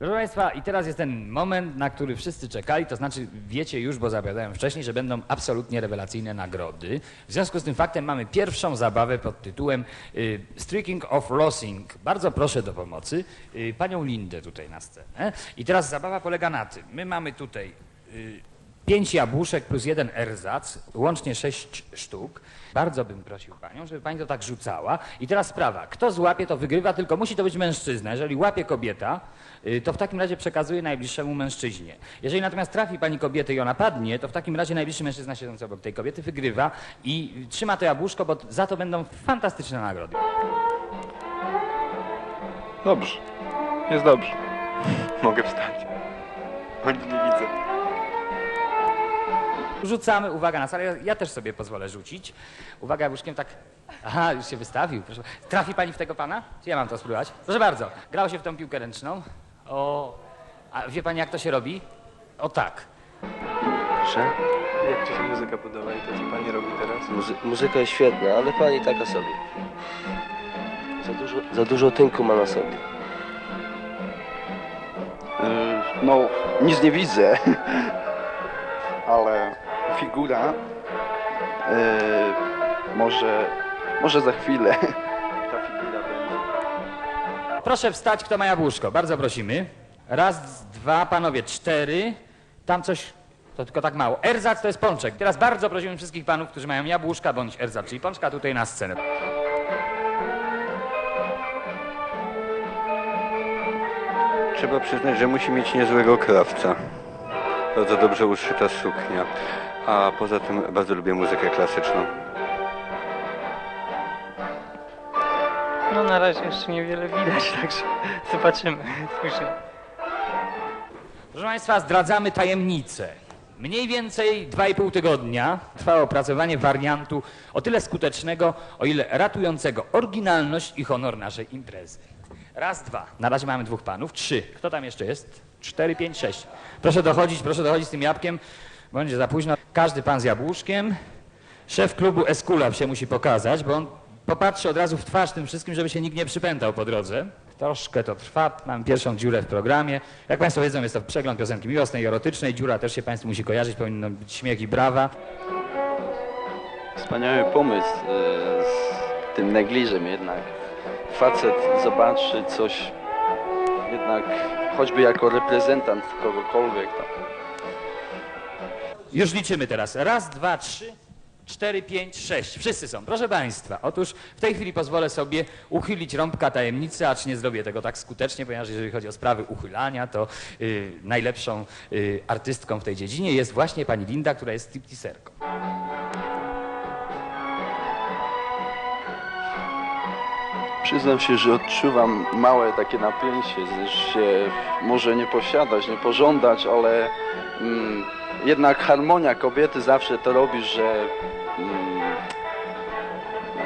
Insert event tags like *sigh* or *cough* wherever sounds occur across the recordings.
Proszę Państwa, i teraz jest ten moment, na który wszyscy czekali, to znaczy wiecie już, bo zapowiadałem wcześniej, że będą absolutnie rewelacyjne nagrody. W związku z tym faktem mamy pierwszą zabawę pod tytułem y, Streaking of Losing. Bardzo proszę do pomocy y, panią Lindę tutaj na scenę. I teraz zabawa polega na tym, my mamy tutaj y, pięć jabłuszek plus jeden erzac, łącznie sześć sztuk. Bardzo bym prosił panią, żeby pani to tak rzucała. I teraz sprawa, kto złapie, to wygrywa, tylko musi to być mężczyzna. Jeżeli łapie kobieta, y, to w takim razie przekazuje najbliższemu mężczyźnie. Jeżeli natomiast trafi pani kobietę i ona padnie, to w takim razie najbliższy mężczyzna siedzący obok tej kobiety wygrywa i trzyma to jabłuszko, bo za to będą fantastyczne nagrody. Dobrze. Jest dobrze. *laughs* Mogę wstać. O, nie widzę. Rzucamy, uwaga na salę, ja, ja też sobie pozwolę rzucić. Uwaga, jabłuszkiem tak, aha, już się wystawił. Proszę. Trafi pani w tego pana? Czy ja mam to spróbować? Proszę bardzo, grało się w tą piłkę ręczną. O, a wie pani jak to się robi? O tak. Proszę? Jak ci się muzyka podoba i to, co pani robi teraz? Muzy muzyka jest świetna, ale pani taka sobie. Za dużo, za dużo tynku ma na sobie. E, No, nic nie widzę, *laughs* figura e, może, może za chwilę *laughs* ta figura będzie. Proszę wstać, kto ma jabłuszko. Bardzo prosimy. Raz, dwa, panowie, cztery. Tam coś, to tylko tak mało. Erzac to jest pączek. Teraz bardzo prosimy wszystkich panów, którzy mają jabłuszka bądź erzac, czyli pączka tutaj na scenę. Trzeba przyznać, że musi mieć niezłego krawca. Bardzo dobrze uszyta suknia. A poza tym bardzo lubię muzykę klasyczną. No na razie jeszcze niewiele widać, *laughs* także zobaczymy, słyszymy. Proszę Państwa, zdradzamy tajemnicę. Mniej więcej 2,5 tygodnia trwało opracowanie wariantu o tyle skutecznego, o ile ratującego oryginalność i honor naszej imprezy. Raz, dwa. Na razie mamy dwóch panów. Trzy. Kto tam jeszcze jest? Cztery, pięć, sześć. Proszę dochodzić, proszę dochodzić z tym jabłkiem. Będzie za późno. Każdy pan z jabłuszkiem. Szef klubu Eskulap się musi pokazać, bo on popatrzy od razu w twarz tym wszystkim, żeby się nikt nie przypętał po drodze. Troszkę to trwa, mam pierwszą dziurę w programie. Jak Państwo wiedzą, jest to przegląd piosenki miłosnej i erotycznej. Dziura też się Państwu musi kojarzyć, powinno być śmiech i brawa. Wspaniały pomysł e, z tym negliżem jednak. Facet zobaczy coś jednak, choćby jako reprezentant kogokolwiek tam. Już liczymy teraz. Raz, dwa, trzy, cztery, pięć, sześć. Wszyscy są. Proszę Państwa, otóż w tej chwili pozwolę sobie uchylić rąbka tajemnicy, acz nie zrobię tego tak skutecznie, ponieważ jeżeli chodzi o sprawy uchylania, to y, najlepszą y, artystką w tej dziedzinie jest właśnie pani Linda, która jest stripteaserką. Przyznam się, że odczuwam małe takie napięcie, że się może nie posiadać, nie pożądać, ale mm, jednak harmonia kobiety zawsze to robi, że mm,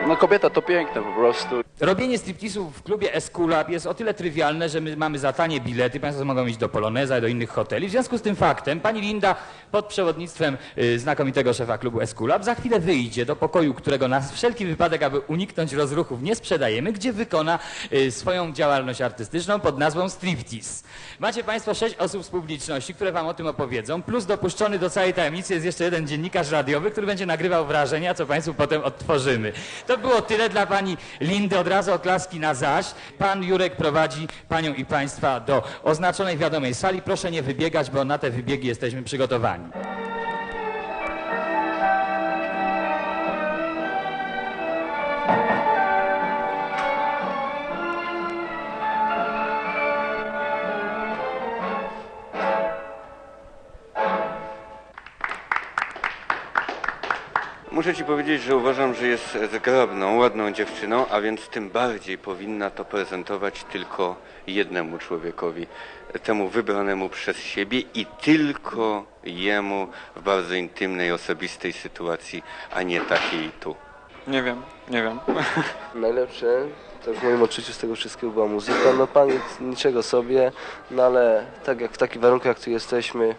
no kobieta to piękne po prostu. Robienie stripteasu w klubie Esculap jest o tyle trywialne, że my mamy za tanie bilety, Państwo mogą iść do Poloneza i do innych hoteli. W związku z tym faktem pani Linda pod przewodnictwem y, znakomitego szefa klubu Esculap za chwilę wyjdzie do pokoju, którego na wszelki wypadek, aby uniknąć rozruchów, nie sprzedajemy, gdzie wykona y, swoją działalność artystyczną pod nazwą striptease. Macie Państwo sześć osób z publiczności, które Wam o tym opowiedzą, plus dopuszczony do całej tajemnicy jest jeszcze jeden dziennikarz radiowy, który będzie nagrywał wrażenia, co Państwu potem odtworzymy. To było tyle dla Pani Lindy, od razu oklaski na zaś. Pan Jurek prowadzi Panią i Państwa do oznaczonej wiadomej sali. Proszę nie wybiegać, bo na te wybiegi jesteśmy przygotowani. Muszę ci powiedzieć, że uważam, że jest zgrabną, ładną dziewczyną, a więc tym bardziej powinna to prezentować tylko jednemu człowiekowi, temu wybranemu przez siebie i tylko jemu w bardzo intymnej, osobistej sytuacji, a nie takiej tu. Nie wiem, nie wiem. *laughs* Najlepsze, tak w moim odczuciu z tego wszystkiego była muzyka. No pan nic- niczego sobie, no ale tak jak w takich warunkach, jak tu jesteśmy,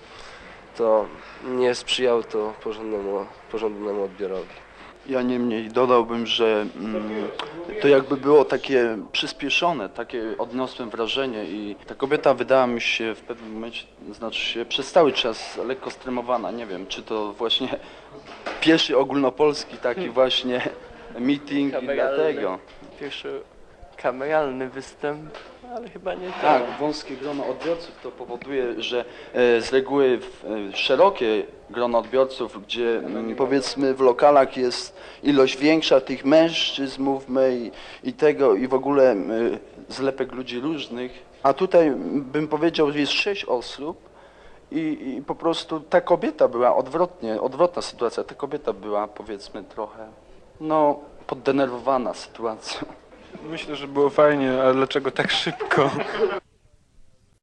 to nie sprzyjało to porządnemu, porządnemu odbiorowi. Ja niemniej dodałbym, że mm, to jakby było takie przyspieszone, takie odniosłem wrażenie i ta kobieta wydała mi się w pewnym momencie, znaczy się przez cały czas lekko stremowana. Nie wiem, czy to właśnie pierwszy ogólnopolski taki właśnie meeting i dlatego. Pierwszy kameralny występ, ale chyba nie Tak, wąskie grono odbiorców to powoduje, że e, z reguły w, e, szerokie grono odbiorców, gdzie mm, powiedzmy w lokalach jest ilość większa tych mężczyzn, mówmy i, i tego i w ogóle e, zlepek ludzi różnych, a tutaj bym powiedział, że jest sześć osób i, i po prostu ta kobieta była odwrotnie, odwrotna sytuacja, ta kobieta była powiedzmy trochę, no, poddenerwowana sytuacją. Myślę, że było fajnie, ale dlaczego tak szybko?